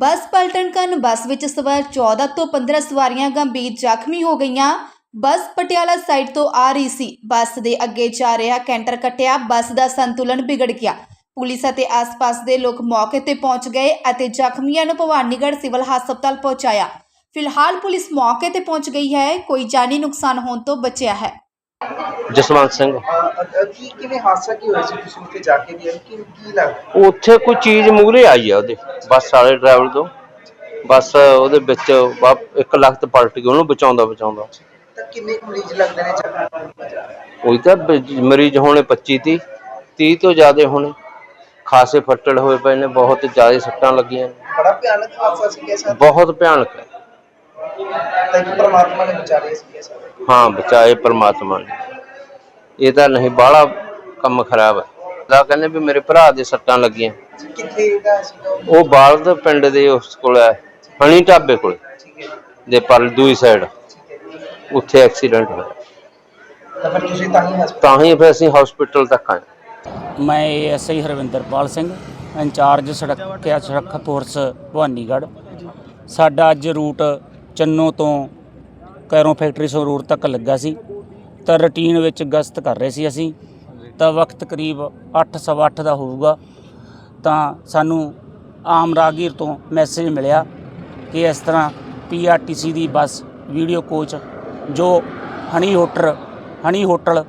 ਬੱਸ ਪਲਟਣ ਕਾਰਨ ਬੱਸ ਵਿੱਚ ਸਵਾਰ 14 ਤੋਂ 15 ਸਵਾਰੀਆਂ ਗੰਭੀਰ ਜ਼ਖਮੀ ਹੋ ਗਈਆਂ। ਬੱਸ ਪਟਿਆਲਾ ਸਾਈਡ ਤੋਂ ਆ ਰਹੀ ਸੀ। ਬੱਸ ਦੇ ਅੱਗੇ ਜਾ ਰਿਹਾ ਕੈਂਟਰ ਕੱਟਿਆ। ਬੱਸ ਦਾ ਸੰਤੁਲਨ ਵਿਗੜ ਗਿਆ। ਪੁਲਿਸ ਅਤੇ ਆਸ-ਪਾਸ ਦੇ ਲੋਕ ਮੌਕੇ ਤੇ ਪਹੁੰਚ ਗਏ ਅਤੇ ਜ਼ਖਮੀਆਂ ਨੂੰ ਭਵਾਨੀਗੜ੍ਹ ਸਿਵਲ ਹਸਪਤਾਲ ਪਹੁੰਚਾਇਆ। ਫਿਲਹਾਲ ਪੁਲਿਸ ਮੌਕੇ ਤੇ ਪਹੁੰਚ ਗਈ ਹੈ। ਕੋਈ ਜਾਨੀ ਨੁਕਸਾਨ ਹੋਣ ਤੋਂ ਬਚਿਆ ਹੈ। ਜਸਵੰਤ ਸਿੰਘ। ਕੀ ਕਿਵੇਂ ਹਾਦਸਾ ਕੀ ਹੋਇਆ ਸੀ? ਤੁਸੀਂ ਉੱਥੇ ਜਾ ਕੇ ਵੀ ਕੀ ਕੀ ਲੱਗ ਉੱਥੇ ਕੋਈ ਚੀਜ਼ ਮੂਹਰੇ ਆਈ ਆ ਉਹਦੇ ਬੱਸ ਵਾਲੇ ਡਰਾਈਵਰ ਤੋਂ। ਬੱਸ ਉਹਦੇ ਵਿੱਚ ਵਾ- ਇੱਕ ਲੱਖ ਪਲਟ ਗਈ ਉਹਨੂੰ ਬਚਾਉਂਦਾ ਬਚਾਉਂਦਾ। ਤਾਂ ਕਿੰਨੇ ਕੁ ਮਰੀਜ਼ ਲੱਗਦੇ ਨੇ ਜਗ੍ਹਾ ਉਹੀ ਤਾਂ ਬ- ਮਰੀਜ਼ ਹੋਣੇ 25 30 30 ਤੋਂ ਜ਼ਿਆਦਾ ਹੋਣੇ। ਖਾਸੇ ਫੱਟੜ ਹੋਏ ਪਏ ਨੇ ਬਹੁਤ ਜ਼ਿਆਦਾ ਸੱਟਾਂ ਲੱਗੀਆਂ ਨੇ। ਬੜਾ ਭਿਆਨਕ ਹਾਦਸਾ ਸੀ ਕਿਸਾ ਬਹੁਤ ਭਿਆਨਕ ਹੈ। ਤਾਂ ਕਿ ਪਰਮਾਤਮਾ ਨੇ ਬਚਾ ਲਿਆ ਸੀ ਕਿਸਾ ਹਾਂ ਬਚਾਏ ਪ੍ਰਮਾਤਮਾ ਨੇ। ਇਹ ਤਾਂ ਨਹੀਂ ਬਾਹਲਾ ਕੰਮ ਖਰਾਬ ਹੈ। ਦਾ ਕਹਿੰਦੇ ਵੀ ਮੇਰੇ ਭਰਾ ਦੇ ਸੱਟਾਂ ਲੱਗੀਆਂ। ਕਿੱਥੇ ਦਾ ਸੀਗਾ ਉਹ? ਉਹ ਬਾਲਦ ਪਿੰਡ ਦੇ ਉਸ ਕੋਲ ਹੈ ਹਣੀ ਢਾਬੇ ਕੋਲ। ਠੀਕ ਹੈ ਜੀ, ਦੇ ਪਰ ਦੂਈ ਸਾਈਡ ਠੀਕ ਹੈ ਜੀ। ਉੱਥੇ ਐਕਸੀਡੈਂਟ ਹੋਇਆ। ਤਾਂ ਫਿਰ ਤੁਸੀਂ ਤਾਂ ਹੀ ਹਸਪਤਾਲ ਤਾਂ ਹੀ ਫਿਰ ਅਸੀਂ ਹਸਪੀਟਲ ਤੱਕ ਆਏ। ਮੈਂ S I Harvinderpal Singh incharge ਸੜਕਿਆ ਸੁਰੱਖਿਆ ਫੋਰਸ ਭਵਾਨੀਗੜ੍ਹ। ਸਾਡਾ ਅੱਜ ਰੂਟ ਚੰਨੋ ਤੋਂ ਕੈਰੋਂ ਫੈਕਟਰੀ ਸੰਗਰੂਰ ਤੱਕ ਲੱਗਾ ਸੀ। ਤਾਂ ਰੂਟੀਨ ਵਿੱਚ ਗਸ਼ਤ ਕਰ ਰਹੇ ਸੀ ਅਸੀਂ। ਤਾਂ ਵਕਤ ਕਰੀਬ 8:30 ਦਾ ਹੋਊਗਾ। ਤਾਂ ਸਾਨੂੰ ਆਮ ਰਾਗੀਰ ਤੋਂ ਮੈਸੇਜ ਮਿਲਿਆ ਕਿ ਇਸ ਤਰ੍ਹਾਂ ਪੀਆਰਟੀਸੀ ਦੀ ਬੱਸ ਵੀਡੀਓ ਕੋਚ ਜੋ Honey Hotel Honey Hotel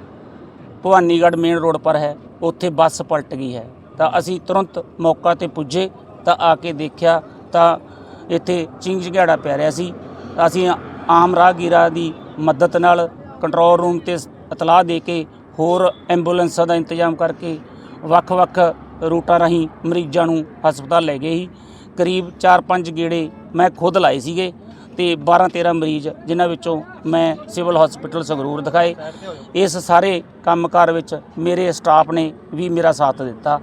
Bhawanigarh main road ਪਰ ਹੈ, ਉੱਥੇ ਬੱਸ ਪਲਟ ਗਈ ਹੈ। ਤਾਂ ਅਸੀਂ ਤੁਰੰਤ ਮੌਕਾ ਤੇ ਪੁੱਜੇ, ਤਾਂ ਆ ਕੇ ਦੇਖਿਆ ਤਾਂ ਇੱਥੇ ਚਿੰਗ ਝਗੜਾ ਪੈ ਰਿਹਾ ਸੀ। ਅਸੀਂ ਆਮ ਰਾਹਗੀਰਾਂ ਦੀ ਮਦਦ ਨਾਲ ਕੰਟਰੋਲ ਰੂਮ ਤੇ ਇਤਲਾਹ ਦੇ ਕੇ ਹੋਰ ਐਂਬੂਲੈਂਸਾਂ ਦਾ ਇੰਤਜ਼ਾਮ ਕਰਕੇ ਵੱਖ-ਵੱਖ ਰੂਟਾਂ ਰਾਹੀਂ ਮਰੀਜ਼ਾਂ ਨੂੰ ਹਸਪਤਾਲ ਲੈ ਗਏ ਸੀ। ਕਰੀਬ 4-5 ਗੇੜੇ ਮੈਂ ਖੁਦ ਲਾਏ ਸੀਗੇ ਤੇ 12-13 ਮਰੀਜ਼ ਜਿਨ੍ਹਾਂ ਵਿੱਚੋਂ ਮੈਂ ਸਿਵਲ ਹਸਪੀਟਲ ਸੰਗਰੂਰ ਦਿਖਾਏ। ਇਸ ਸਾਰੇ ਕੰਮਕਾਰ ਵਿੱਚ ਮੇਰੇ ਸਟਾਫ ਨੇ ਵੀ ਮੇਰਾ ਸਾਥ ਦਿੱਤਾ।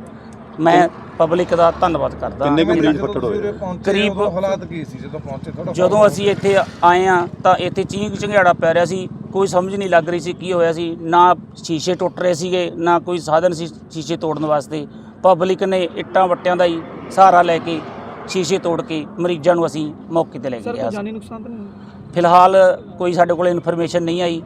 ਮੈਂ ਪਬਲਿਕ ਦਾ ਧੰਨਵਾਦ ਕਰਦਾ। ਕਿੰਨੇ ਕੁ ਮਰੀਜ਼ ਫੱਟੜ ਹੋਏ? ਕਰੀਬ- ਹਾਲਾਤ ਕੀ ਸੀ? ਜਦੋਂ ਪਹੁੰਚੇ ਥੋੜਾ ਜਦੋਂ ਅਸੀਂ ਇੱਥੇ ਆਏ ਆ ਤਾਂ ਇੱਥੇ ਚੀਂਕ ਝੰਗਿਆੜਾ ਪੈ ਰਿਹਾ ਸੀ। ਕੋਈ ਸਮਝ ਨਹੀਂ ਲੱਗ ਰਹੀ ਸੀ ਕੀ ਹੋਇਆ ਸੀ। ਨਾ ਸ਼ੀਸ਼ੇ ਟੁੱਟ ਰਹੇ ਸੀਗੇ ਨਾ ਕੋਈ ਸਾਧਨ ਸੀ ਸ਼ੀਸ਼ੇ ਤੋੜਨ ਵਾਸਤੇ। ਪਬਲਿਕ ਨੇ ਇੱਟਾਂ ਵੱਟਿਆਂ ਦਾ ਹੀ ਸਹਾਰਾ ਲੈ ਕੇ ਸ਼ੀਸ਼ੇ ਤੋੜ ਕੇ ਮਰੀਜ਼ਾਂ ਨੂੰ ਅਸੀਂ ਮੌਕੇ ਤੇ ਲੈ ਕੇ ਗਿਆ ਜਾਨੀ ਨੁਕਸਾਨ ਤਾਂ ਨਹੀਂ ਫਿਲਹਾਲ ਕੋਈ ਸਾਡੇ ਕੋਲ ਇਨਫੋਰਮੇਸ਼ਨ ਨਹੀਂ ਆਈ।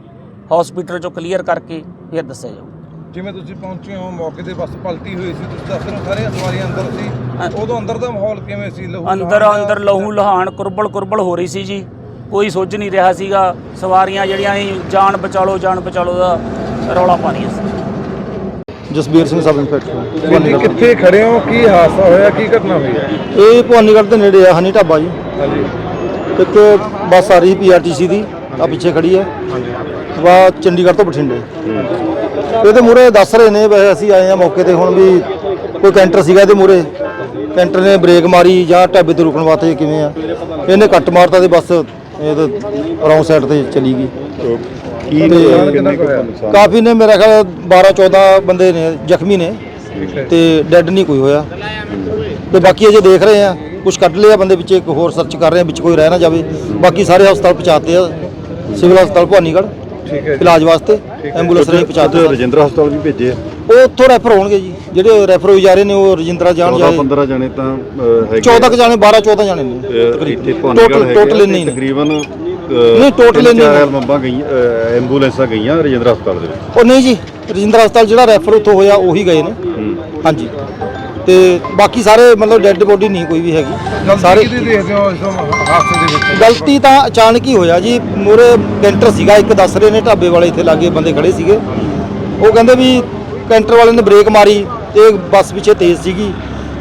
ਹਸਪੀਟਲ ਚੋਂ ਕਲੀਅਰ ਕਰਕੇ ਫਿਰ ਦੱਸਿਆ ਜਾਊ ਜਿਵੇਂ ਤੁਸੀਂ ਪਹੁੰਚੇ ਹੋ ਮੌਕੇ ਤੇ ਬੱਸ ਪਲਟੀ ਹੋਈ ਸੀ ਤੁਸੀਂ ਦੱਸ ਰਹੇ ਹੋ ਸਾਰੀਆਂ ਸਵਾਰੀਆਂ ਅੰਦਰ ਸੀ। ਉਦੋਂ ਅੰਦਰ ਦਾ ਮਾਹੌਲ ਕਿਵੇਂ ਸੀ? ਲਹੂ ਅੰਦਰ? ਅੰਦਰ ਲਹੂ ਲਹਾਨ ਕੁਰਬਲ ਕੁਰਬਲ ਹੋ ਰਹੀ ਸੀ ਜੀ। ਕੋਈ ਸੁੱਝ ਨਹੀਂ ਰਿਹਾ ਸੀਗਾ। ਸਵਾਰੀਆਂ ਜਿਹੜੀਆਂ ਸੀ ਜਾਨ ਬਚਾਲੋ ਜਾਨ ਬਚਾਲੋ ਦਾ ਰੌਲਾ ਪਾ ਰਹੀਆਂ ਸੀ। ਜਸਬੀਰ ਸਿੰਘ ਸਬ ਇੰਸਪੈਕਟਰ ਕਿੱਥੇ ਖੜੇ ਹੋ? ਕੀ ਹਾਦਸਾ ਹੋਇਆ? ਕੀ ਘਟਨਾ ਹੋਈ? ਹੈ ਇਹ ਭਵਾਨੀਗੜ੍ਹ ਦੇ ਨੇੜੇ ਆ ਹਨੀ ਢਾਬਾ ਜੀ। ਹਾਂਜੀ। ਇੱਕ ਬੱਸ ਆ ਰਹੀ ਪੀਆਰਟੀਸੀ ਦੀ। ਆ ਪਿੱਛੇ ਖੜੀ ਹੈ। ਵਾ ਚੰਡੀਗੜ੍ਹ ਤੋਂ ਬਠਿੰਡੇ। ਇਹਦੇ ਮੂਰੇ ਦੱਸ ਰਹੇ ਨੇ ਵੈਸੇ ਅਸੀਂ ਆਏ ਆ ਮੌਕੇ ਤੇ ਹੁਣ ਵੀ ਕੋਈ ਕੈਂਟਰ ਸੀਗਾ ਇਹਦੇ ਮੂਰੇ ਕੈਂਟਰ ਨੇ ਬ੍ਰੇਕ ਮਾਰੀ ਜਾਂ ਢਾਬੇ ਤੇ ਰੁਕਣ ਵਾਸਤੇ ਕਿਵੇਂ ਆ। ਇਹਨੇ ਕੱਟ ਮਾਰਤਾ ਤੇ ਬੱਸ ਇਹ ਰੌਂਗ ਸਾਈਡ ਤੇ ਚਲੀ ਗਈ। ਕੀ ਨੁਕਸਾਨ ਕਿੰਨਾ ਕੁ ਹੋਇਆ? ਕਾਫੀ ਨੇ ਮੇਰਾ ਖਿਆਲ 12 14 ਬੰਦੇ ਨੇ ਜ਼ਖਮੀ ਨੇ। ਤੇ ਡੈੱਡ ਨਹੀਂ ਕੋਈ ਹੋਇਆ। ਤੇ ਬਾਕੀ ਅਜੇ ਦੇਖ ਰਹੇ ਆ ਕੁਝ ਕੱਢ ਲਿਆ ਬੰਦੇ ਵਿੱਚ ਇੱਕ ਹੋਰ ਸਰਚ ਕਰ ਰਹੇ ਆ ਵਿੱਚ ਕੋਈ ਰਹਿ ਨਾ ਜਾਵੇ। ਬਾਕੀ ਸਾਰੇ ਹਸਪਤਾਲ ਪਹੁੰਚਾਤੇ ਆ। ਸਿਵਲ ਹਸਪਤਾਲ ਭਵਾਨੀਗੜ੍ਹ। ਠੀਕ ਹੈ ਜੀ। ਇਲਾਜ ਵਾਸਤੇ ਐਂਬੂਲੈਂਸ ਰਾਹੀਂ ਪਹੁੰਚਾਤੇ ਰਜਿੰਦਰ ਹਸਪਤਾਲ ਵੀ ਭੇਜੇ ਆ। ਉਹ ਉੱਥੋਂ ਰੈਫਰ ਹੋਣਗੇ ਜੀ। ਜਿਹੜੇ ਰੈਫਰ ਹੋਈ ਜਾ ਰਹੇ ਨੇ ਉਹ ਰਜਿੰਦਰਾ ਜਾਣ 14 ਜਾਏ। 15 ਜਣੇ ਤਾਂ ਅਹ, ਹੈਗੇ 14 ਕੁ ਜਾਣੇ 12 14 ਜਾਣੇ ਨੇ। ਅਹ, ਇੱਥੇ ਟੋਟਲ ਹੈਗੇ ਇੰਨੇ ਹੀ ਨੇ। ਤਕਰੀਬਨ ਨਹੀਂ, total ਇੰਨੇ ਚਾਰ ਨੇ। ਐਲਬਮਾਂ ਗਈਆਂ ਅਹ, ਐਂਬੂਲੈਂਸਾਂ ਗਈਆਂ ਰਜਿੰਦਰ ਹਸਪਤਾਲ ਦੇ ਵਿੱਚ। ਉਹ ਨਹੀਂ ਜੀ ਰਜਿੰਦਰਾ ਹਸਪਤਾਲ ਜਿਹੜਾ ਰੈਫਰ ਉੱਥੋਂ ਹੋਇਆ ਉਹੀ ਗਏ ਨੇ। ਹਾਂਜੀ। ਤੇ ਬਾਕੀ ਸਾਰੇ ਮਤਲਬ ਡੈੱਡ ਬੋਡੀ ਨਹੀਂ ਕੋਈ ਵੀ ਹੈਗੀ। ਸਾਰੇ ਸਾਰੇ ਕਿਹਦੀ ਦੇਖਦੇ ਹੋ ਇਸ ਹਾਦਸੇ ਦੇ ਵਿੱਚ? ਗਲਤੀ ਤਾਂ ਅਚਾਨਕ ਹੀ ਹੋਇਆ ਜੀ। ਮੂਰੇ ਕੈਂਟਰ ਸੀਗਾ ਇੱਕ ਦੱਸ ਰਹੇ ਨੇ ਢਾਬੇ ਵਾਲੇ ਇੱਥੇ ਲਾਗੇ ਬੰਦੇ ਖੜੇ ਸੀਗੇ। ਉਹ ਕਹਿੰਦੇ ਵੀ ਕੈਂਟਰ ਵਾਲੇ ਨੇ ਬ੍ਰੇਕ ਮਾਰੀ ਤੇ ਬੱਸ ਪਿੱਛੇ ਤੇਜ਼ ਸੀਗੀ।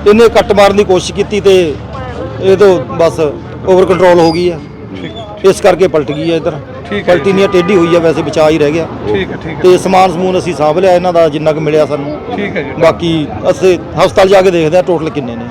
ਇਹਨੇ ਕੱਟ ਮਾਰਨ ਦੀ ਕੋਸ਼ਿਸ਼ ਕੀਤੀ ਤੇ ਇਹ ਤੋਂ ਬੱਸ ਓਵਰ ਕੰਟਰੋਲ ਹੋ ਗਈ ਹੈ। ਇਸ ਕਰਕੇ ਪਲਟ ਗਈ ਹੈ ਇੱਧਰ। ਠੀਕ ਹੈ ਪਲਟੀ ਨਹੀਂ ਹੈ, ਟੇਢੀ ਹੋਈ ਹੈ ਵੈਸੇ ਬਚਾ ਹੀ ਰਹਿ ਗਿਆ। ਠੀਕ ਹੈ ਠੀਕ ਹੈ। ਤੇ ਸਮਾਨ ਸਮੂਨ ਅਸੀਂ ਸਾਂਭ ਲਿਆ ਇਹਨਾਂ ਦਾ ਜਿੰਨਾ ਕੁ ਮਿਲਿਆ ਸਾਨੂੰ। ਠੀਕ ਹੈ ਜੀ ਬਾਕੀ ਅਸੀਂ ਹਸਪਤਾਲ ਜਾ ਕੇ ਦੇਖਦੇ ਆ ਟੋਟਲ ਕਿੰਨੇ ਨੇ।